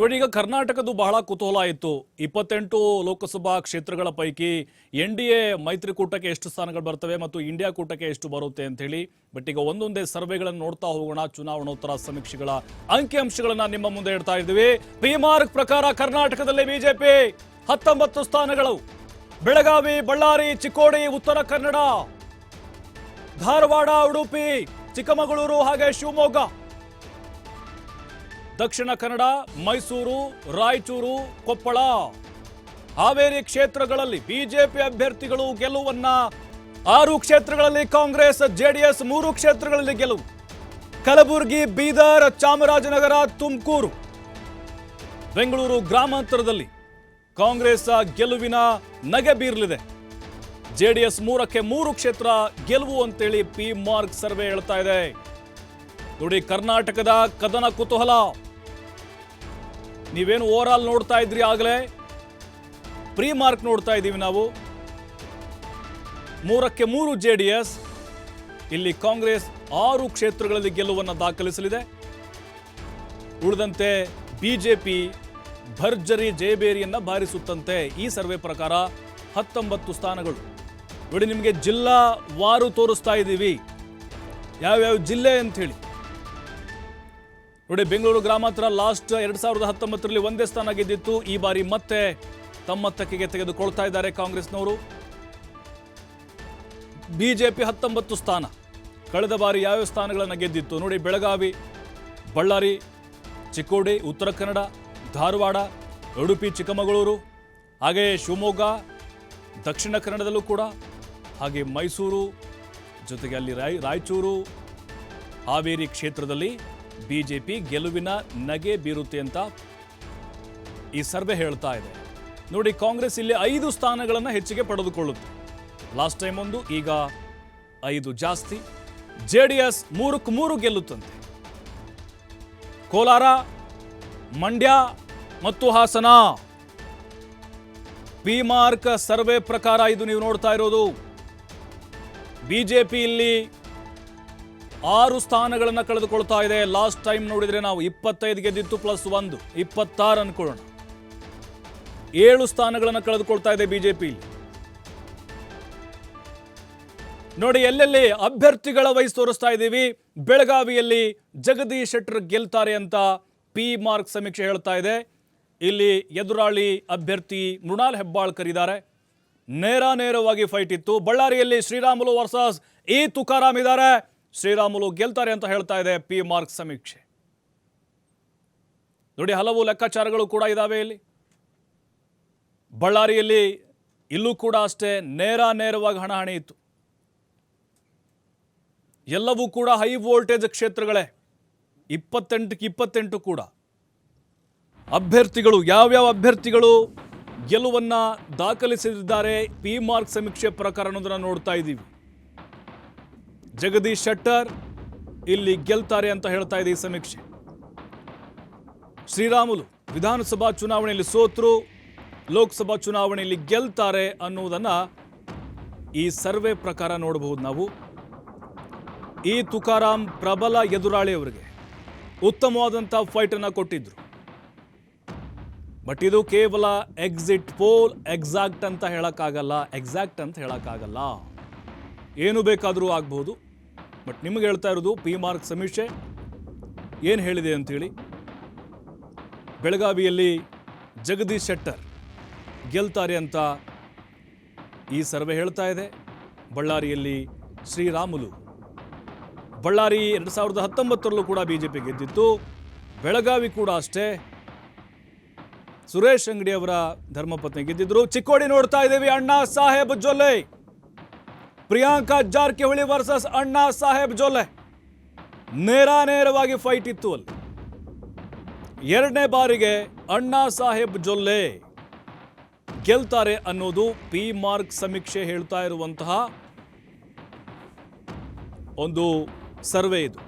ನೋಡಿ, ಈಗ ಕರ್ನಾಟಕದ್ದು ಬಹಳ ಕುತೂಹಲ ಇತ್ತು. ಇಪ್ಪತ್ತೆಂಟು ಲೋಕಸಭಾ ಕ್ಷೇತ್ರಗಳ ಪೈಕಿ ಎನ್ ಡಿ ಎ ಮೈತ್ರಿಕೂಟಕ್ಕೆ ಎಷ್ಟು ಸ್ಥಾನಗಳು ಬರ್ತವೆ ಮತ್ತು ಇಂಡಿಯಾ ಕೂಟಕ್ಕೆ ಎಷ್ಟು ಬರುತ್ತೆ ಅಂತ ಹೇಳಿ. ಬಟ್ ಈಗ ಒಂದೊಂದೇ ಸರ್ವೆಗಳನ್ನು ನೋಡ್ತಾ ಹೋಗೋಣ, ಚುನಾವಣೋತ್ತರ ಸಮೀಕ್ಷೆಗಳ ಅಂಕಿಅಂಶಗಳನ್ನ ನಿಮ್ಮ ಮುಂದೆ ಇಡ್ತಾ ಇದ್ದೀವಿ. ಪಿ ಮಾರ್ಕ್ ಪ್ರಕಾರ ಕರ್ನಾಟಕದಲ್ಲಿ ಬಿಜೆಪಿ ಹತ್ತೊಂಬತ್ತು ಸ್ಥಾನಗಳು. ಬೆಳಗಾವಿ, ಬಳ್ಳಾರಿ, ಚಿಕ್ಕೋಡಿ, ಉತ್ತರ ಕನ್ನಡ, ಧಾರವಾಡ, ಉಡುಪಿ, ಚಿಕ್ಕಮಗಳೂರು ಹಾಗೆ ಶಿವಮೊಗ್ಗ. ದಕ್ಷಿಣ ಕನ್ನಡ, ಮೈಸೂರು, ರಾಯಚೂರು, ಕೊಪ್ಪಳ. ಹಾವೇರಿ ಕ್ಷೇತ್ರಗಳಲ್ಲಿ ಬಿಜೆಪಿ ಅಭ್ಯರ್ಥಿಗಳು ಗೆಲುವನ್ನ ಆರು ಕ್ಷೇತ್ರಗಳಲ್ಲಿ ಕಾಂಗ್ರೆಸ್, ಜೆಡಿಎಸ್ ಮೂರು ಕ್ಷೇತ್ರಗಳಲ್ಲಿ ಗೆಲುವು. ಕಲಬುರಗಿ, ಬೀದರ್, ಚಾಮರಾಜನಗರ, ತುಮಕೂರು. ಬೆಂಗಳೂರು ಗ್ರಾಮಾಂತರದಲ್ಲಿ ಕಾಂಗ್ರೆಸ್ ಗೆಲುವಿನ ನಗೆ ಬೀರಲಿದೆ. ಜೆಡಿಎಸ್ ಮೂರಕ್ಕೆ ಮೂರು ಕ್ಷೇತ್ರ ಗೆಲುವು ಅಂತೇಳಿ ಪಿ ಮಾರ್ಕ್ ಸರ್ವೆ ಹೇಳ್ತಾ ಇದೆ. ನೋಡಿ ಕರ್ನಾಟಕದ ಕದನ ಕುತೂಹಲ. ನೀವೇನು ಓವರ್ ನೋಡ್ತಾ ಇದ್ರಿ ಆಗಲೇ? ಪ್ರೀ ಮಾರ್ಕ್ ನೋಡ್ತಾ ಇದ್ದೀವಿ ನಾವು. ಮೂರಕ್ಕೆ ಮೂರು ಜೆ ಡಿ ಎಸ್ ಇಲ್ಲಿ ಕಾಂಗ್ರೆಸ್ ಆರು ಕ್ಷೇತ್ರಗಳಲ್ಲಿ ಗೆಲುವನ್ನು ದಾಖಲಿಸಲಿದೆ. ಉಳಿದಂತೆ ಬಿಜೆಪಿ ಭರ್ಜರಿ ಜಯಬೇರಿಯನ್ನು ಬಾರಿಸುತ್ತಂತೆ ಈ ಸರ್ವೆ ಪ್ರಕಾರ ಹತ್ತೊಂಬತ್ತು ಸ್ಥಾನಗಳು. ನೋಡಿ ನಿಮಗೆ ಜಿಲ್ಲಾ ವಾರು ತೋರಿಸ್ತಾ ಇದ್ದೀವಿ ಯಾವ್ಯಾವ ಜಿಲ್ಲೆ ಅಂತ ಹೇಳಿ ನೋಡಿ, ಬೆಂಗಳೂರು ಗ್ರಾಮಾಂತರ ಲಾಸ್ಟ್ ಎರಡ್ ಸಾವಿರದ ಹತ್ತೊಂಬತ್ತರಲ್ಲಿ ಒಂದೇ ಸ್ಥಾನ ಗೆದ್ದಿತ್ತು. ಈ ಬಾರಿ ಮತ್ತೆ ತಮ್ಮ ತಕ್ಕಿಗೆ ತೆಗೆದುಕೊಳ್ತಾ ಇದ್ದಾರೆ ಕಾಂಗ್ರೆಸ್ನವರು. ಬಿಜೆಪಿ ಹತ್ತೊಂಬತ್ತು ಸ್ಥಾನ. ಕಳೆದ ಬಾರಿ ಯಾವ್ಯಾವ ಸ್ಥಾನಗಳನ್ನು ಗೆದ್ದಿತ್ತು? ನೋಡಿ, ಬೆಳಗಾವಿ, ಬಳ್ಳಾರಿ, ಚಿಕ್ಕೋಡಿ, ಉತ್ತರ ಕನ್ನಡ, ಧಾರವಾಡ, ಉಡುಪಿ, ಚಿಕ್ಕಮಗಳೂರು ಹಾಗೆಯೇ ಶಿವಮೊಗ್ಗ, ದಕ್ಷಿಣ ಕನ್ನಡದಲ್ಲೂ ಕೂಡ, ಹಾಗೆ ಮೈಸೂರು, ಜೊತೆಗೆ ಅಲ್ಲಿ ರಾಯ್ ರಾಯಚೂರು, ಹಾವೇರಿ ಕ್ಷೇತ್ರದಲ್ಲಿ ಬಿಜೆಪಿ ಗೆಲುವಿನ ನಗೆ ಬೀರುತ್ತೆ ಅಂತ ಈ ಸರ್ವೆ ಹೇಳ್ತಾ ಇದೆ. ನೋಡಿ, ಕಾಂಗ್ರೆಸ್ ಇಲ್ಲಿ ಐದು ಸ್ಥಾನಗಳನ್ನು ಹೆಚ್ಚಿಗೆ ಪಡೆದುಕೊಳ್ಳುತ್ತೆ. ಲಾಸ್ಟ್ ಟೈಮ್ ಒಂದು, ಈಗ ಐದು ಜಾಸ್ತಿ. ಜೆ ಡಿ ಎಸ್ ಮೂರಕ್ಕೆ ಮೂರು ಗೆಲ್ಲುತ್ತಂತೆ. ಕೋಲಾರ, ಮಂಡ್ಯ ಮತ್ತು ಹಾಸನ. ಪಿ ಮಾರ್ಕ್ ಸರ್ವೆ ಪ್ರಕಾರ ಇದು ನೀವು ನೋಡ್ತಾ ಇರೋದು. ಬಿಜೆಪಿ ಇಲ್ಲಿ ಆರು ಸ್ಥಾನಗಳನ್ನು ಕಳೆದುಕೊಳ್ತಾ ಇದೆ. ಲಾಸ್ಟ್ ಟೈಮ್ ನೋಡಿದರೆ ನಾವು ಇಪ್ಪತ್ತೈದು ಗೆದ್ದಿತ್ತು ಪ್ಲಸ್ ಒಂದು. ಇಪ್ಪತ್ತಾರು ಅನ್ಕೊಳ್ಳೋಣ. ಏಳು ಸ್ಥಾನಗಳನ್ನು ಕಳೆದುಕೊಳ್ತಾ ಇದೆ ಬಿಜೆಪಿ ನೋಡಿ, ಎಲ್ಲೆಲ್ಲಿ ಅಭ್ಯರ್ಥಿಗಳ ವಯಸ್ಸು ತೋರಿಸ್ತಾ ಇದ್ದೀವಿ. ಬೆಳಗಾವಿಯಲ್ಲಿ ಜಗದೀಶ್ ಶೆಟ್ಟರ್ ಗೆಲ್ತಾರೆ ಅಂತ ಪಿ ಮಾರ್ಕ್ ಸಮೀಕ್ಷೆ ಹೇಳ್ತಾ ಇದೆ. ಇಲ್ಲಿ ಎದುರಾಳಿ ಅಭ್ಯರ್ಥಿ ಮೃಣಾಲ್ ಹೆಬ್ಬಾಳ್ಕರ್ ಇದ್ದಾರೆ. ನೇರ ನೇರವಾಗಿ ಫೈಟ್ ಇತ್ತು. ಬಳ್ಳಾರಿಯಲ್ಲಿ ಶ್ರೀರಾಮುಲು ವರ್ಸಸ್ ಈ ತುಕಾರಾಮ್ ಇದ್ದಾರೆ. ಶ್ರೀರಾಮುಲು ಗೆಲ್ತಾರೆ ಅಂತ ಹೇಳ್ತಾ ಇದೆ ಪಿ ಮಾರ್ಕ್ ಸಮೀಕ್ಷೆ. ನೋಡಿ, ಹಲವು ಲೆಕ್ಕಾಚಾರಗಳು ಕೂಡ ಇದಾವೆ ಇಲ್ಲಿ. ಬಳ್ಳಾರಿಯಲ್ಲಿ ಇಲ್ಲೂ ಕೂಡ ಅಷ್ಟೇ ನೇರ ನೇರವಾಗಿ ಹಣ ಇತ್ತು. ಎಲ್ಲವೂ ಕೂಡ ಹೈ ವೋಲ್ಟೇಜ್ ಕ್ಷೇತ್ರಗಳೇ, ಇಪ್ಪತ್ತೆಂಟಕ್ಕೆ ಇಪ್ಪತ್ತೆಂಟು ಕೂಡ. ಅಭ್ಯರ್ಥಿಗಳು, ಯಾವ್ಯಾವ ಅಭ್ಯರ್ಥಿಗಳು ಗೆಲುವನ್ನ ದಾಖಲಿಸಿದ್ದಾರೆ ಪಿ ಮಾರ್ಕ್ ಸಮೀಕ್ಷೆ ಪ್ರಕಾರ ಅನ್ನೋದನ್ನು ನೋಡ್ತಾ ಇದ್ದೀವಿ ಜಗದೀಶ್ ಶೆಟ್ಟರ್ ಇಲ್ಲಿ ಗೆಲ್ತಾರೆ ಅಂತ ಹೇಳ್ತಾ ಇದೆ ಈ ಸಮೀಕ್ಷೆ. ಶ್ರೀರಾಮುಲು ವಿಧಾನಸಭಾ ಚುನಾವಣೆಯಲ್ಲಿ ಸೋತರು, ಲೋಕಸಭಾ ಚುನಾವಣೆಯಲ್ಲಿ ಗೆಲ್ತಾರೆ ಅನ್ನುವುದನ್ನ ಈ ಸರ್ವೆ ಪ್ರಕಾರ ನೋಡಬಹುದು ನಾವು. ಈ ತುಕಾರಾಮ್ ಪ್ರಬಲ ಎದುರಾಳಿ ಅವರಿಗೆ ಉತ್ತಮವಾದಂಥ ಫೈಟನ್ನು ಕೊಟ್ಟಿದ್ರು. ಬಟ್ ಇದು ಕೇವಲ ಎಕ್ಸಿಟ್ ಪೋಲ್ ಎಕ್ಸಾಕ್ಟ್ ಅಂತ ಹೇಳೋಕ್ಕಾಗಲ್ಲ ಎಕ್ಸಾಕ್ಟ್ ಅಂತ ಹೇಳಕ್ಕಾಗಲ್ಲ. ಏನು ಬೇಕಾದರೂ ಆಗ್ಬೋದು ಬಟ್ ನಿಮಗೆ ಹೇಳ್ತಾ ಇರೋದು ಪಿ ಮಾರ್ಕ್ ಸಮೀಕ್ಷೆ? ಏನು ಹೇಳಿದೆ ಅಂಥೇಳಿ ಬೆಳಗಾವಿಯಲ್ಲಿ ಜಗದೀಶ್ ಶೆಟ್ಟರ್ ಗೆಲ್ತಾರೆ ಅಂತ ಈ ಸರ್ವೆ ಹೇಳ್ತಾ ಇದೆ. ಬಳ್ಳಾರಿಯಲ್ಲಿ ಶ್ರೀರಾಮುಲು. ಬಳ್ಳಾರಿ ಎರಡು ಸಾವಿರದ ಹತ್ತೊಂಬತ್ತರಲ್ಲೂ ಕೂಡ ಬಿ ಜೆ ಪಿ ಗೆದ್ದಿತ್ತು. ಬೆಳಗಾವಿ ಕೂಡ ಅಷ್ಟೇ. ಸುರೇಶ್ ಅಂಗಡಿ ಅವರ ಧರ್ಮಪತ್ನಿ ಗೆದ್ದಿದ್ರು. ಚಿಕ್ಕೋಡಿ ನೋಡ್ತಾ ಇದ್ದೀವಿ ಅಣ್ಣಾ ಸಾಹೇಬ್ ಜೊಲ್ಲೆ. ಪ್ರಿಯಾಂಕಾ ಜಾರಕಿಹೊಳಿ ವರ್ಸಸ್ ಅಣ್ಣಾ ಸಾಹೇಬ್ ಜೊಲ್ಲೆ. ನೇರ ನೇರವಾಗಿ ಫೈಟ್ ಇತ್ತು ಅಲ್ಲಿ. ಎರಡನೇ ಬಾರಿಗೆ ಅಣ್ಣಾ ಸಾಹೇಬ್ ಜೊಲ್ಲೆ ಗೆಲ್ತಾರೆ ಅನ್ನೋದು ಪಿ ಮಾರ್ಕ್ ಸಮೀಕ್ಷೆ ಹೇಳ್ತಾ ಇರುವಂತಹ ಒಂದು ಸರ್ವೆ ಇದು.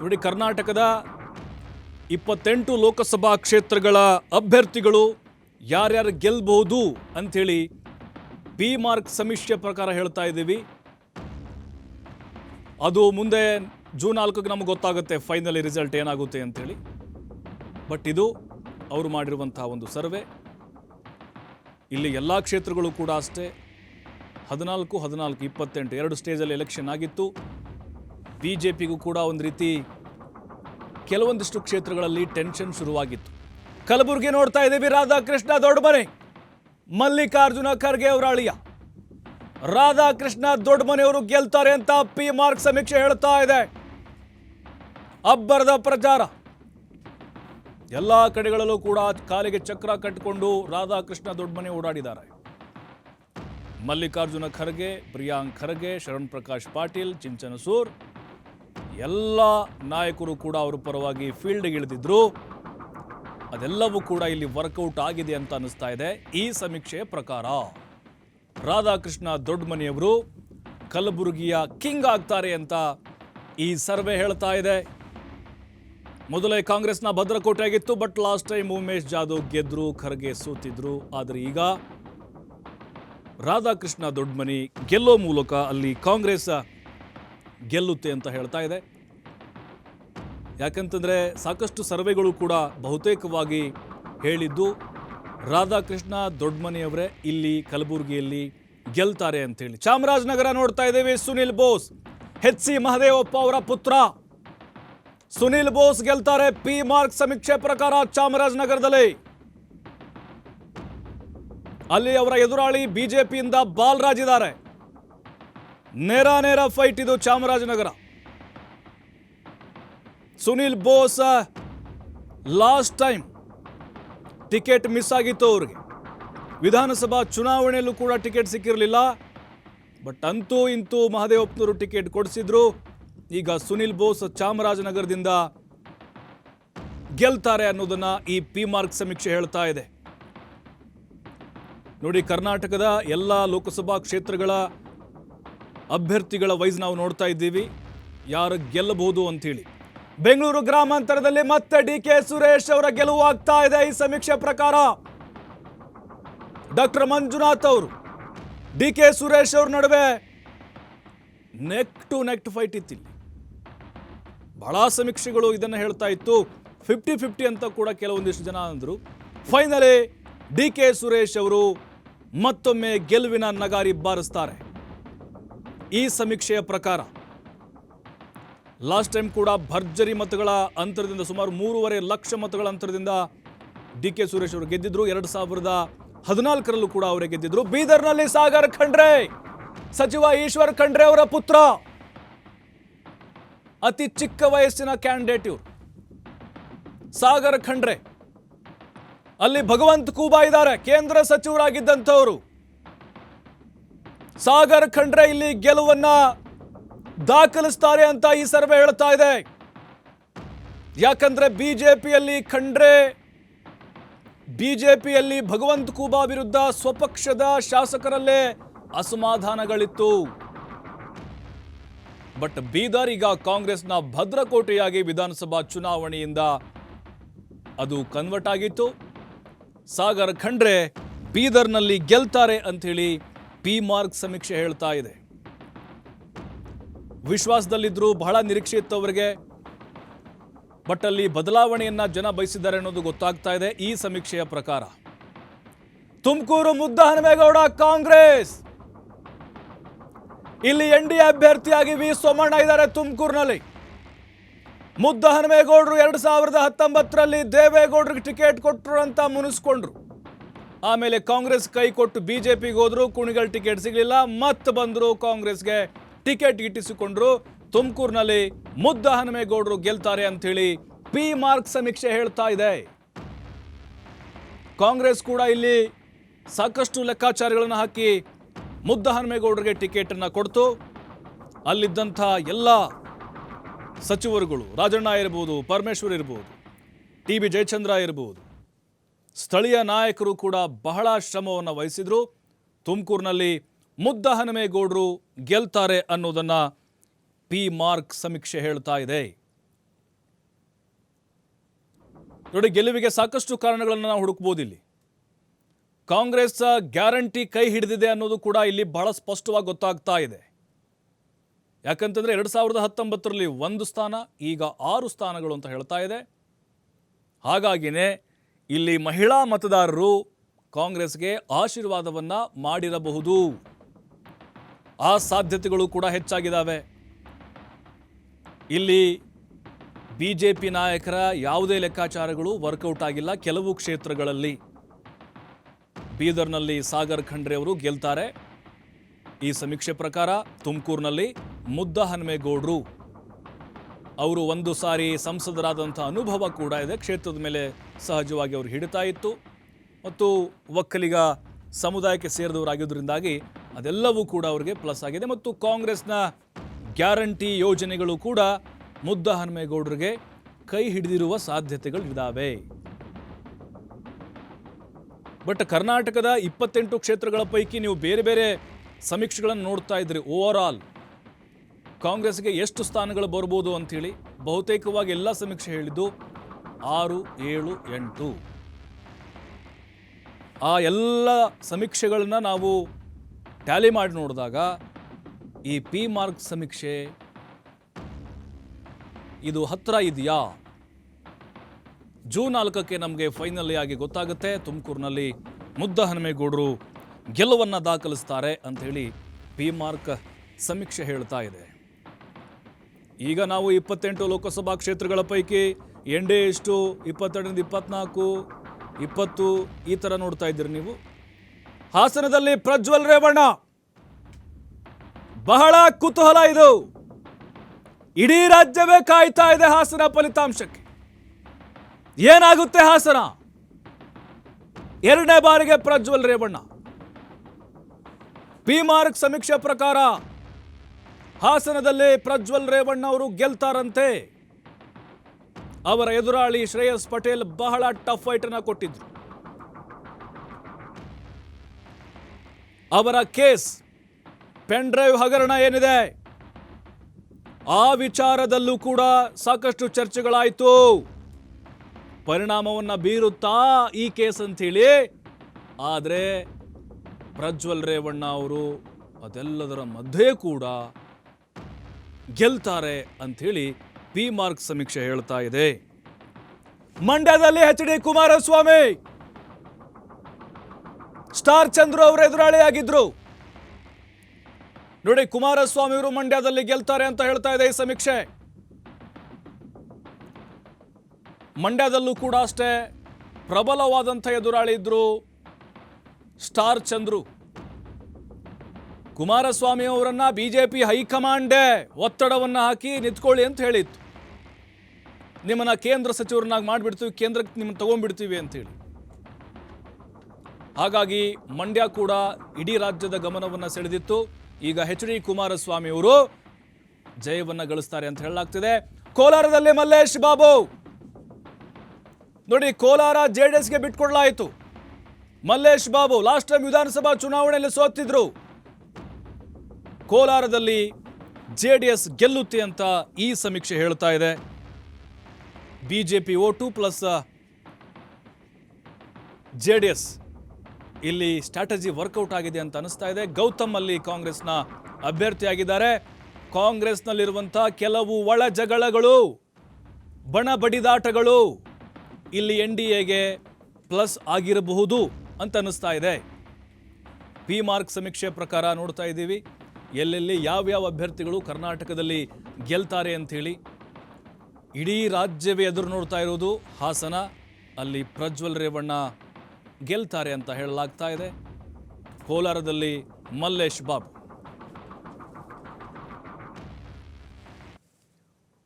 ನೋಡಿ, ಕರ್ನಾಟಕದ ಇಪ್ಪತ್ತೆಂಟು ಲೋಕಸಭಾ ಕ್ಷೇತ್ರಗಳ ಅಭ್ಯರ್ಥಿಗಳು ಯಾರ್ಯಾರು ಗೆಲ್ಲಬಹುದು ಅಂಥೇಳಿ ಪಿ ಮಾರ್ಕ್ ಸಮೀಕ್ಷೆ ಪ್ರಕಾರ ಹೇಳ್ತಾ ಇದ್ದೀವಿ. ಅದು ಮುಂದೆ ಜೂನ್ ನಾಲ್ಕಕ್ಕೆ ನಮ್ಗೆ ಗೊತ್ತಾಗುತ್ತೆ ಫೈನಲಿ ರಿಸಲ್ಟ್ ಏನಾಗುತ್ತೆ ಅಂತೇಳಿ. ಬಟ್ ಇದು ಅವರು ಮಾಡಿರುವಂತಹ ಒಂದು ಸರ್ವೆ. ಇಲ್ಲಿ ಎಲ್ಲ ಕ್ಷೇತ್ರಗಳು ಕೂಡ ಅಷ್ಟೇ. ಹದಿನಾಲ್ಕು ಹದಿನಾಲ್ಕು, ಇಪ್ಪತ್ತೆಂಟು ಎರಡು ಸ್ಟೇಜಲ್ಲಿ ಎಲೆಕ್ಷನ್ ಆಗಿತ್ತು. ಬಿ ಜೆ ಪಿಗೂ ಕೂಡ ಒಂದು ರೀತಿ ಕೆಲವೊಂದಿಷ್ಟು ಕ್ಷೇತ್ರಗಳಲ್ಲಿ ಟೆನ್ಷನ್ ಶುರುವಾಗಿತ್ತು. ಕಲಬುರಗಿ ನೋಡ್ತಾ ಇದ್ದೀವಿ ರಾಧಾಕೃಷ್ಣ ದೊಡ್ಡಮನೆ ಮಲ್ಲಿಕಾರ್ಜುನ ಖರ್ಗೆ ಅವರ ಅಳಿಯ. ರಾಧಾಕೃಷ್ಣ ದೊಡ್ಡಮನೆಯವರು ಗೆಲ್ತಾರೆ ಅಂತ ಪಿ ಮಾರ್ಕ್ ಸಮೀಕ್ಷೆ ಹೇಳ್ತಾ ಇದೆ. ಅಬ್ಬರದ ಪ್ರಚಾರ. ಎಲ್ಲ ಕಡೆಗಳಲ್ಲೂ ಕೂಡ ಕಾಲಿಗೆ ಚಕ್ರ ಕಟ್ಟಿಕೊಂಡು ರಾಧಾಕೃಷ್ಣ ದೊಡ್ಡಮನೆ ಓಡಾಡಿದ್ದಾರೆ. ಮಲ್ಲಿಕಾರ್ಜುನ ಖರ್ಗೆ, ಪ್ರಿಯಾಂಕ್ ಖರ್ಗೆ, ಶರಣ್ ಪ್ರಕಾಶ್ ಪಾಟೀಲ್, ಚಿಂಚನಸೂರ್, ಎಲ್ಲ ನಾಯಕರು ಕೂಡ ಅವರ ಪರವಾಗಿ ಫೀಲ್ಡ್ಗೆ ಇಳಿದಿದ್ರು. ಅದೆಲ್ಲವೂ ಕೂಡ ಇಲ್ಲಿ ವರ್ಕೌಟ್ ಆಗಿದೆ ಅಂತ ಅನಿಸ್ತಾ ಇದೆ. ಈ ಸಮೀಕ್ಷೆಯ ಪ್ರಕಾರ ರಾಧಾಕೃಷ್ಣ ದೊಡ್ಡಮನಿಯವರು ಕಲಬುರಗಿಯ ಕಿಂಗ್ ಆಗ್ತಾರೆ ಅಂತ ಈ ಸರ್ವೆ ಹೇಳ್ತಾ ಇದೆ. ಮೊದಲೇ ಕಾಂಗ್ರೆಸ್ನ ಭದ್ರಕೋಟೆ ಆಗಿತ್ತು but last time Umesh Jadhav ಗೆದ್ರು, Kharge ಸೋತಿದ್ರು. ಆದರೆ ಈಗ ರಾಧಾಕೃಷ್ಣ ದೊಡ್ಡಮನಿ ಗೆಲ್ಲೋ ಮೂಲಕ ಅಲ್ಲಿ ಕಾಂಗ್ರೆಸ್ ಗೆಲ್ಲುತ್ತೆ ಅಂತ ಹೇಳ್ತಾ ಇದೆ. ಯಾಕಂತಂದ್ರೆ ಸಾಕಷ್ಟು ಸರ್ವೆಗಳು ಕೂಡ ಬಹುತೇಕವಾಗಿ ಹೇಳಿದ್ದು ರಾಧಾಕೃಷ್ಣ ದೊಡ್ಡಮನೆಯವರೇ ಇಲ್ಲಿ ಕಲಬುರಗಿಯಲ್ಲಿ ಗೆಲ್ತಾರೆ ಅಂತೇಳಿ. ಚಾಮರಾಜನಗರ ನೋಡ್ತಾ ಇದ್ದೇವೆ, ಸುನಿಲ್ ಬೋಸ್. ಎಚ್ ಸಿ ಮಹದೇವಪ್ಪ ಅವರ ಪುತ್ರ. ಸುನಿಲ್ ಬೋಸ್ ಗೆಲ್ತಾರೆ, ಪಿ ಮಾರ್ಕ್ ಸಮೀಕ್ಷೆ ಪ್ರಕಾರ ಚಾಮರಾಜನಗರದಲ್ಲಿ. ಅಲ್ಲಿ ಅವರ ಎದುರಾಳಿ ಬಿಜೆಪಿಯಿಂದ ಬಾಲರಾಜ್ ಇದ್ದಾರೆ. ನೇರ ನೇರ ಫೈಟ್ ಇದು Chamarajanagar. Sunil Bose, last time ticket miss ಆಗಿತ್ತು ಅವ್ರಿಗೆ. ವಿಧಾನಸಭಾ ಚುನಾವಣೆಯಲ್ಲೂ ಕೂಡ ಟಿಕೆಟ್ ಸಿಕ್ಕಿರಲಿಲ್ಲ. ಬಟ್ ಅಂತೂ ಇಂತೂ ಮಹದೇವಪ್ಪನವರು ಟಿಕೆಟ್ ಕೊಡಿಸಿದ್ರು. ಈಗ ಸುನಿಲ್ ಬೋಸ್ ಚಾಮರಾಜನಗರದಿಂದ ಗೆಲ್ತಾರೆ ಅನ್ನೋದನ್ನ ಈ ಪಿ ಮಾರ್ಕ್ ಸಮೀಕ್ಷೆ ಹೇಳ್ತಾ ಇದೆ. ನೋಡಿ, ಕರ್ನಾಟಕದ ಎಲ್ಲ ಲೋಕಸಭಾ ಕ್ಷೇತ್ರಗಳ ಅಭ್ಯರ್ಥಿಗಳ ವೈಸ್ ನಾವು ನೋಡ್ತಾ ಇದ್ದೀವಿ. ಯಾರು ಗೆಲ್ಲಬಹುದು ಅಂತೇಳಿ ಬೆಂಗಳೂರು ಗ್ರಾಮಾಂತರದಲ್ಲಿ ಮತ್ತೆ ಡಿ ಕೆ ಸುರೇಶ್ ಅವರ ಗೆಲುವು ಆಗ್ತಾ ಇದೆ. ಈ ಸಮೀಕ್ಷೆ ಪ್ರಕಾರ ಡಾಕ್ಟರ್ ಮಂಜುನಾಥ್ ಅವರು ಡಿ ಕೆ ಸುರೇಶ್ ಅವ್ರ ನಡುವೆ ನೆಕ್ ಟು ನೆಕ್ ಫೈಟ್ ಇತ್ತಿಲ್ಲಿ ಬಹಳ ಸಮೀಕ್ಷೆಗಳು ಇದನ್ನು ಹೇಳ್ತಾ ಇತ್ತು. ಫಿಫ್ಟಿ ಫಿಫ್ಟಿ ಅಂತ ಕೂಡ ಕೆಲವೊಂದಿಷ್ಟು ಜನ ಅಂದರು. ಫೈನಲಿ ಡಿ ಕೆ ಸುರೇಶ್ ಅವರು ಮತ್ತೊಮ್ಮೆ ಗೆಲುವಿನ ನಗಾರಿ ಬಾರಿಸ್ತಾರೆ. ಈ ಸಮೀಕ್ಷೆಯ ಪ್ರಕಾರ ಲಾಸ್ಟ್ ಟೈಮ್ ಕೂಡ ಭರ್ಜರಿ ಮತಗಳ ಅಂತರದಿಂದ ಸುಮಾರು ಮೂರುವರೆ ಲಕ್ಷ ಮತಗಳ ಅಂತರದಿಂದ ಡಿ ಕೆ ಸುರೇಶ್ ಅವರು ಗೆದ್ದಿದ್ರು. ಎರಡು ಸಾವಿರದ ಹದಿನಾಲ್ಕರಲ್ಲೂ ಕೂಡ ಅವರೇ ಗೆದ್ದಿದ್ರು. ಬೀದರ್ನಲ್ಲಿ ಸಾಗರ್ ಖಂಡ್ರೆ! ಸಚಿವ ಈಶ್ವರ್ ಖಂಡ್ರೆ ಅವರ ಪುತ್ರ! ಅತಿ ಚಿಕ್ಕ ವಯಸ್ಸಿನ ಕ್ಯಾಂಡಿಡೇಟ್ ಇವರು. ಸಾಗರ್ ಖಂಡ್ರೆ! ಅಲ್ಲಿ ಭಗವಂತ್ ಕೂಬಾ ಇದ್ದಾರೆ. ಕೇಂದ್ರ ಸಚಿವರಾಗಿದ್ದಂಥವರು. ಸಾಗರ್ ಖಂಡ್ರೆ ಇಲ್ಲಿ ಗೆಲುವನ್ನ ದಾಖಲಿಸ್ತಾರೆ ಅಂತ ಈ ಸರ್ವೆ ಹೇಳ್ತಾ ಇದೆ. ಯಾಕಂದ್ರೆ ಬಿಜೆಪಿಯಲ್ಲಿ ಖಂಡ್ರೆ, ಬಿಜೆಪಿಯಲ್ಲಿ ಭಗವಂತ್ ಕೂಬಾ ವಿರುದ್ಧ ಸ್ವಪಕ್ಷದ ಶಾಸಕರಲ್ಲೇ ಅಸಮಾಧಾನಗಳಿತ್ತು. ಬಟ್ ಬೀದರ್ ಈಗ ಕಾಂಗ್ರೆಸ್ನ ಭದ್ರಕೋಟೆಯಾಗಿ ವಿಧಾನಸಭಾ ಚುನಾವಣೆಯಿಂದ ಅದು ಕನ್ವರ್ಟ್ ಆಗಿತ್ತು. ಸಾಗರ್ ಖಂಡ್ರೆ ಬೀದರ್ನಲ್ಲಿ ಗೆಲ್ತಾರೆ ಅಂಥೇಳಿ ಪಿ ಮಾರ್ಕ್ ಸಮೀಕ್ಷೆ ಹೇಳ್ತಾ ಇದೆ. ವಿಶ್ವಾಸದಲ್ಲಿದ್ರು ಬಹಳ ನಿರೀಕ್ಷೆ ಇತ್ತು ಅವರಿಗೆ ಬಟ್ ಅಲ್ಲಿ ಬದಲಾವಣೆಯನ್ನ ಜನ ಬಯಸಿದ್ದಾರೆ ಅನ್ನೋದು ಗೊತ್ತಾಗ್ತಾ ಇದೆ ಈ ಸಮೀಕ್ಷೆಯ ಪ್ರಕಾರ. ತುಮಕೂರು ಮುದ್ದ ಹನುಮೇಗೌಡ ಕಾಂಗ್ರೆಸ್. ಇಲ್ಲಿ ಎನ್ ಡಿ ಅಭ್ಯರ್ಥಿಯಾಗಿ ವಿ ಸೋಮಣ್ಣ ಇದ್ದಾರೆ ತುಮಕೂರಿನಲ್ಲಿ. ಮುದ್ದ ಹನುಮೇಗೌಡರು ಎರಡು ಸಾವಿರದ ಹತ್ತೊಂಬತ್ತರಲ್ಲಿ ದೇವೇಗೌಡರಿಗೆ ಟಿಕೆಟ್ ಕೊಟ್ಟರು ಅಂತ ಮುನಿಸ್ಕೊಂಡ್ರು. ಆಮೇಲೆ ಕಾಂಗ್ರೆಸ್ ಕೈ ಕೊಟ್ಟು ಬಿಜೆಪಿಗೆ ಹೋದ್ರು ಕುಣಿಗಲ್ ಟಿಕೆಟ್ ಸಿಗಲಿಲ್ಲ. ಮತ್ತೆ ಬಂದರು ಕಾಂಗ್ರೆಸ್ಗೆ ಟಿಕೆಟ್ ಗಿಟ್ಟಿಸಿಕೊಂಡ್ರು ತುಮಕೂರಿನಲ್ಲಿ ಮುದ್ದ ಹನುಮೇಗೌಡರು ಗೆಲ್ತಾರೆ ಅಂಥೇಳಿ ಪಿ ಮಾರ್ಕ್ ಸಮೀಕ್ಷೆ ಹೇಳ್ತಾ ಇದೆ. ಕಾಂಗ್ರೆಸ್ ಕೂಡ ಇಲ್ಲಿ ಸಾಕಷ್ಟು ಲೆಕ್ಕಾಚಾರಗಳನ್ನು ಹಾಕಿ ಮುದ್ದ ಹನುಮೇಗೌಡರಿಗೆ ಟಿಕೆಟನ್ನು ಕೊಡ್ತು. ಅಲ್ಲಿದ್ದಂಥ ಎಲ್ಲ ಸಚಿವರುಗಳು, ರಾಜಣ್ಣ ಇರ್ಬೋದು, ಪರಮೇಶ್ವರ್ ಇರ್ಬೋದು, ಟಿ ಬಿ ಜಯಚಂದ್ರ ಇರ್ಬೋದು, ಸ್ಥಳೀಯ ನಾಯಕರು ಕೂಡ ಬಹಳ ಶ್ರಮವನ್ನು ವಹಿಸಿದ್ರು. ತುಮಕೂರಿನಲ್ಲಿ ಮುದ್ದ ಹನುಮೇಗೌಡರು ಗೆಲ್ತಾರೆ ಅನ್ನೋದನ್ನು ಪಿ ಮಾರ್ಕ್ ಸಮೀಕ್ಷೆ ಹೇಳ್ತಾ ಇದೆ. ನೋಡಿ, ಗೆಲುವಿಗೆ ಸಾಕಷ್ಟು ಕಾರಣಗಳನ್ನು ನಾವು ಹುಡುಕ್ಬೋದು ಇಲ್ಲಿ. ಕಾಂಗ್ರೆಸ್ ಗ್ಯಾರಂಟಿ ಕೈ ಹಿಡಿದಿದೆ ಅನ್ನೋದು ಕೂಡ ಇಲ್ಲಿ ಬಹಳ ಸ್ಪಷ್ಟವಾಗಿ ಗೊತ್ತಾಗ್ತಾ ಇದೆ. ಯಾಕಂತಂದರೆ ಎರಡು ಸಾವಿರದ ಹತ್ತೊಂಬತ್ತರಲ್ಲಿ ಒಂದು ಸ್ಥಾನ, ಈಗ ಆರು ಸ್ಥಾನಗಳು ಅಂತ ಹೇಳ್ತಾ ಇದೆ. ಹಾಗಾಗಿನೇ ಇಲ್ಲಿ ಮಹಿಳಾ ಮತದಾರರು ಕಾಂಗ್ರೆಸ್ಗೆ ಆಶೀರ್ವಾದವನ್ನು ಮಾಡಿರಬಹುದು. ಆ ಸಾಧ್ಯತೆಗಳು ಕೂಡ ಹೆಚ್ಚಾಗಿದ್ದಾವೆ ಇಲ್ಲಿ ಬಿ ಜೆ ಪಿ ನಾಯಕರ ಯಾವುದೇ ಲೆಕ್ಕಾಚಾರಗಳು ವರ್ಕೌಟ್ ಆಗಿಲ್ಲ ಕೆಲವು ಕ್ಷೇತ್ರಗಳಲ್ಲಿ. ಬೀದರ್ನಲ್ಲಿ ಸಾಗರ್ ಖಂಡ್ರೆ ಅವರು ಗೆಲ್ತಾರೆ. ಈ ಸಮೀಕ್ಷೆ ಪ್ರಕಾರ ತುಮಕೂರಿನಲ್ಲಿ ಮುದ್ದ ಹನುಮೇಗೌಡರು. ಅವರು ಒಂದು ಸಾರಿ ಸಂಸದರಾದಂಥ ಅನುಭವ ಕೂಡ ಇದೆ, ಕ್ಷೇತ್ರದ ಮೇಲೆ ಸಹಜವಾಗಿ ಅವರು ಹಿಡಿತಾ ಇತ್ತು. ಮತ್ತು ಒಕ್ಕಲಿಗ ಸಮುದಾಯಕ್ಕೆ ಸೇರಿದವರಾಗಿದ್ದರಿಂದಾಗಿ ಅದೆಲ್ಲವೂ ಕೂಡ ಅವರಿಗೆ ಪ್ಲಸ್ ಆಗಿದೆ. ಮತ್ತು ಕಾಂಗ್ರೆಸ್ನ ಗ್ಯಾರಂಟಿ ಯೋಜನೆಗಳು ಕೂಡ ಮುದ್ದ ಹನುಮೇಗೌಡರಿಗೆ ಕೈ ಹಿಡಿದಿರುವ ಸಾಧ್ಯತೆಗಳು ಇದ್ದಾವೆ ಬಟ್ ಕರ್ನಾಟಕದ ಇಪ್ಪತ್ತೆಂಟು ಕ್ಷೇತ್ರಗಳ ಪೈಕಿ ನೀವು ಬೇರೆ ಬೇರೆ ಸಮೀಕ್ಷೆಗಳನ್ನು ನೋಡ್ತಾ ಇದ್ರಿ. ಓವರ್ ಆಲ್ ಕಾಂಗ್ರೆಸ್ಗೆ ಎಷ್ಟು ಸ್ಥಾನಗಳು ಬರ್ಬೋದು ಅಂಥೇಳಿ ಬಹುತೇಕವಾಗಿ ಎಲ್ಲ ಸಮೀಕ್ಷೆ ಹೇಳಿದ್ದು ಆರು, ಏಳು, ಎಂಟು. ಆ ಎಲ್ಲ ಸಮೀಕ್ಷೆಗಳನ್ನ ನಾವು ಟ್ಯಾಲಿ ಮಾಡಿ ನೋಡಿದಾಗ ಈ ಪಿ ಮಾರ್ಕ್ ಸಮೀಕ್ಷೆ ಇದು ಹತ್ತಿರ ಇದೆಯಾ? ಜೂನ್ ನಾಲ್ಕಕ್ಕೆ ನಮಗೆ ಫೈನಲಿ ಆಗಿ ಗೊತ್ತಾಗುತ್ತೆ. ತುಮಕೂರಿನಲ್ಲಿ ಮುದ್ದ ಹನುಮೇಗೌಡರು ಗೆಲುವನ್ನು ದಾಖಲಿಸ್ತಾರೆ ಅಂಥೇಳಿ ಪಿ ಮಾರ್ಕ್ ಸಮೀಕ್ಷೆ ಹೇಳ್ತಾ ಇದೆ. ಈಗ ನಾವು ಇಪ್ಪತ್ತೆಂಟು ಲೋಕಸಭಾ ಕ್ಷೇತ್ರಗಳ ಪೈಕಿ ಎನ್ ಎಷ್ಟು ಇಪ್ಪತ್ತೆರಡರಿಂದ ಇಪ್ಪತ್ನಾಲ್ಕು, ಇಪ್ಪತ್ತು ಈ ಥರ ನೋಡ್ತಾ ಇದ್ದೀರಿ ನೀವು? ಹಾಸನದಲ್ಲಿ ಪ್ರಜ್ವಲ್ ರೇವಣ್ಣ. ಬಹಳ ಕುತೂಹಲ ಇದು. ಇಡೀ ರಾಜ್ಯವೇ ಕಾಯ್ತಾ ಇದೆ ಹಾಸನ ಫಲಿತಾಂಶಕ್ಕೆ. ಏನಾಗುತ್ತೆ ಹಾಸನ? ಎರಡನೇ ಬಾರಿಗೆ ಪ್ರಜ್ವಲ್ ರೇವಣ್ಣ. ಪಿ ಮಾರ್ಕ್ ಸಮೀಕ್ಷೆ ಪ್ರಕಾರ ಹಾಸನದಲ್ಲಿ ಪ್ರಜ್ವಲ್ ರೇವಣ್ಣ ಅವರು ಗೆಲ್ತಾರಂತೆ. ಅವರ ಎದುರಾಳಿ ಶ್ರೇಯಸ್ ಪಟೇಲ್ ಬಹಳ ಟಫ್ ಫೈಟ್ ಅನ್ನ ಕೊಟ್ಟಿದ್ರು. ಅವರ ಕೇಸ್ ಪೆನ್ ಡ್ರೈವ್ ಹಗರಣ ಏನಿದೆ? ಆ ವಿಚಾರದಲ್ಲೂ ಕೂಡ ಸಾಕಷ್ಟು ಚರ್ಚೆಗಳಾಯಿತು. ಪರಿಣಾಮವನ್ನು ಬೀರುತ್ತಾ ಈ ಕೇಸ್ ಅಂಥೇಳಿ. ಆದರೆ ಪ್ರಜ್ವಲ್ ರೇವಣ್ಣ ಅವರು ಅದೆಲ್ಲದರ ಮಧ್ಯೆ ಕೂಡ ಗೆಲ್ತಾರೆ ಅಂಥೇಳಿ ಪಿ ಮಾರ್ಕ್ ಸಮೀಕ್ಷೆ ಹೇಳ್ತಾ ಇದೆ. ಮಂಡ್ಯದಲ್ಲಿ H D Kumaraswamy star Chandru ಅವರ ಎದುರಾಳಿಯಾಗಿದ್ರು. ನೋಡಿ, ಕುಮಾರಸ್ವಾಮಿ ಅವರು ಮಂಡ್ಯದಲ್ಲಿ ಗೆಲ್ತಾರೆ ಅಂತ ಹೇಳ್ತಾ ಇದೆ ಈ ಸಮೀಕ್ಷೆ. ಮಂಡ್ಯದಲ್ಲೂ ಕೂಡ ಅಷ್ಟೇ ಪ್ರಬಲವಾದಂಥ ಎದುರಾಳಿ ಇದ್ರು ಸ್ಟಾರ್ ಚಂದ್ರು. ಕುಮಾರಸ್ವಾಮಿ ಅವರನ್ನ ಬಿಜೆಪಿ ಹೈಕಮಾಂಡೇ ಒತ್ತಡವನ್ನ ಹಾಕಿ ನಿಂತ್ಕೊಳ್ಳಿ ಅಂತ ಹೇಳಿತ್ತು. ನಿಮ್ಮನ್ನ ಕೇಂದ್ರ ಸಚಿವರನ್ನಾಗಿ ಮಾಡಿಬಿಡ್ತೀವಿ, ಕೇಂದ್ರಕ್ಕೆ ನಿಮ್ಮನ್ನು ತಗೊಂಡ್ಬಿಡ್ತೀವಿ ಅಂತೇಳಿ ಹಾಗಾಗಿ ಮಂಡ್ಯ ಕೂಡ ಇಡೀ ರಾಜ್ಯದ ಗಮನವನ್ನು ಸೆಳೆದಿತ್ತು. ಈಗ ಎಚ್ ಡಿ ಕುಮಾರಸ್ವಾಮಿ ಅವರು ಜಯವನ್ನು ಗಳಿಸ್ತಾರೆ ಅಂತ ಹೇಳಲಾಗ್ತಿದೆ. ಕೋಲಾರದಲ್ಲಿ ಮಲ್ಲೇಶ್ ಬಾಬು. ನೋಡಿ, ಕೋಲಾರ ಜೆ ಡಿ ಎಸ್ಗೆ ಬಿಟ್ಕೊಡ್ಲಾಯಿತು. ಮಲ್ಲೇಶ್ ಬಾಬು ಲಾಸ್ಟ್ ಟೈಮ್ ವಿಧಾನಸಭಾ ಚುನಾವಣೆಯಲ್ಲಿ ಸೋತಿದ್ರು. ಕೋಲಾರದಲ್ಲಿ ಜೆ ಡಿ ಎಸ್ ಗೆಲ್ಲುತ್ತೆ ಅಂತ ಈ ಸಮೀಕ್ಷೆ ಹೇಳ್ತಾ ಇದೆ. BJP vote plus J D S ಇಲ್ಲಿ ಸ್ಟ್ರಾಟಜಿ ವರ್ಕೌಟ್ ಆಗಿದೆ ಅಂತ ಅನಿಸ್ತಾ ಇದೆ. ಗೌತಮ್ ಅಲ್ಲಿ ಕಾಂಗ್ರೆಸ್ನ ಅಭ್ಯರ್ಥಿಯಾಗಿದ್ದಾರೆ. ಕಾಂಗ್ರೆಸ್ನಲ್ಲಿರುವಂಥ ಕೆಲವು ಒಳ ಜಗಳಗಳು ಬಣ ಬಡಿದಾಟಗಳು ಇಲ್ಲಿ ಎನ್ ಡಿ ಎಗೆ ಪ್ಲಸ್ ಆಗಿರಬಹುದು ಅಂತ ಅನ್ನಿಸ್ತಾ ಇದೆ. ಪಿ ಮಾರ್ಕ್ ಸಮೀಕ್ಷೆ ಪ್ರಕಾರ ನೋಡ್ತಾ ಇದ್ದೀವಿ. ಎಲ್ಲೆಲ್ಲಿ ಯಾವ್ಯಾವ ಅಭ್ಯರ್ಥಿಗಳು ಕರ್ನಾಟಕದಲ್ಲಿ ಗೆಲ್ತಾರೆ ಅಂಥೇಳಿ. ಇಡೀ ರಾಜ್ಯವೇ ಎದುರು ನೋಡ್ತಾ ಇರೋದು ಹಾಸನ. ಅಲ್ಲಿ ಪ್ರಜ್ವಲ್ ರೇವಣ್ಣ ಗೆಲ್ತಾರೆ ಅಂತ ಹೇಳಲಾಗ್ತಾ ಇದೆ. ಕೋಲಾರದಲ್ಲಿ ಮಲ್ಲೇಶ್ ಬಾಬು.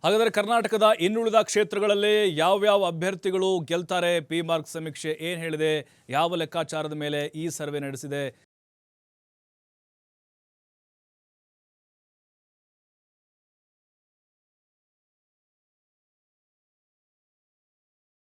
ಹಾಗಾದರೆ ಕರ್ನಾಟಕದ ಇನ್ನುಳಿದ ಕ್ಷೇತ್ರಗಳಲ್ಲಿ ಯಾವ್ಯಾವ ಅಭ್ಯರ್ಥಿಗಳು ಗೆಲ್ತಾರೆ? ಪಿ ಮಾರ್ಕ್ ಸಮೀಕ್ಷೆ ಏನು ಹೇಳಿದೆ? ಯಾವ ಲೆಕ್ಕಾಚಾರದ ಮೇಲೆ ಈ ಸರ್ವೆ ನಡೆಸಿದೆ?